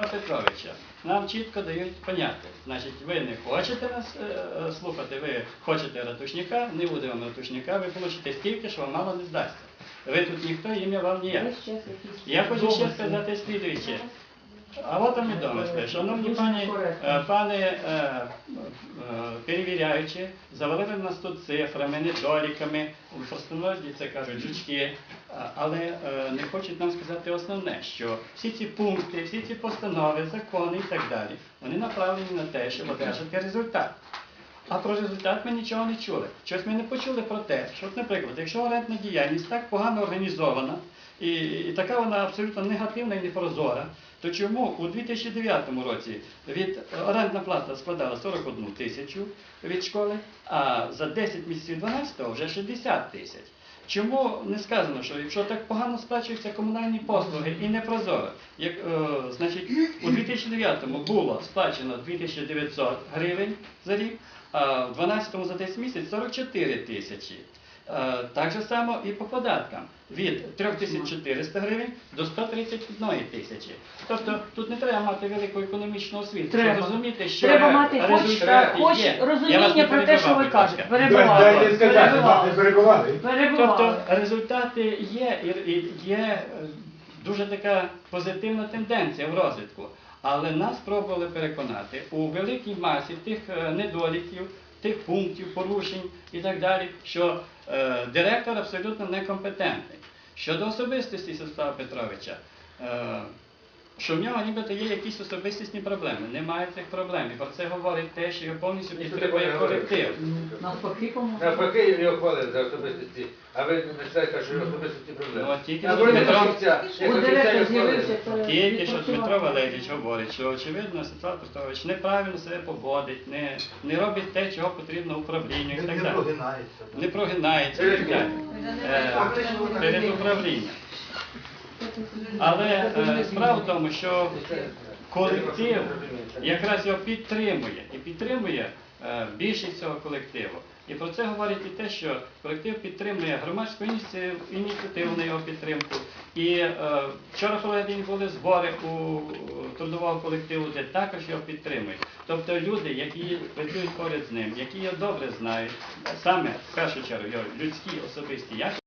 Петровича, нам чітко дають поняти. Значить, ви не хочете нас е, е, слухати, ви хочете ратушника, не буде вам ратушника, ви получите стільки, що вам мало не здасться. Ви тут ніхто, ім'я вам ніяк. Я хочу ще сказати слідуюче. А от вам відомості, шановні пані, пане перевіряючі, е, е, перевіряючи, завалили нас тут цифрами, недоліками, в це кажуть жучки, але е, не хочуть нам сказати основне, що всі ці пункти, всі ці постанови, закони і так далі, вони направлені на те, щоб одержати результат. А про результат ми нічого не чули. Щось ми не почули про те, що, наприклад, якщо орендна діяльність так погано організована, і, і така вона абсолютно негативна і непрозора, то чому у 2009 році від орендна плата складала 41 тисячу від школи, а за 10 місяців 12 вже 60 тисяч? Чому не сказано, що якщо так погано сплачуються комунальні послуги і непрозоро, як, е, значить, у 2009 було сплачено 2900 гривень за рік, а в 12 за 10 місяць 44 тисячі. Е, Так же само і по податкам від 3400 гривень до 131 тисячі. Тобто тут не треба мати велику економічну освіту, Треба. щоб розуміти, що Треба мати хоч, результати хоч розуміння про те, що ви кажете. Перебували. Дайте сказати, перебували. Перебували. Тобто результати є і, і є е, дуже така позитивна тенденція в розвитку. Але нас пробували переконати у великій масі тих е, недоліків, тих пунктів, порушень і так далі, що е, директор абсолютно некомпетентний. Щодо особистості Состава Петровича, е, що в нього нібито є якісь особистісні проблеми. Немає цих проблем. І про це говорить те, що його повністю підтримує колектив. Навпаки, кому? Навпаки, його хвалили за особистості, а ви починаєте, що його особистості Ну, проблеми. от тільки А що Дмитро- У з'явився, Тільки що. Дмитро Валерійович говорить, що очевидно Святослав Петрович неправильно себе поводить, не, не робить те, чого потрібно управлінню і так Не далі. прогинається. Не прогинається і так далі. Е, Перед управлінням. Але е, справа в тому, що колектив якраз його підтримує і підтримує е, більшість цього колективу. І про це говорить і те, що колектив підтримує громадську ініціативу на його підтримку. І е, вчора день були збори у трудового колективу, де також його підтримують. Тобто люди, які працюють поряд з ним, які його добре знають, саме в першу чергу його людські особисті якості,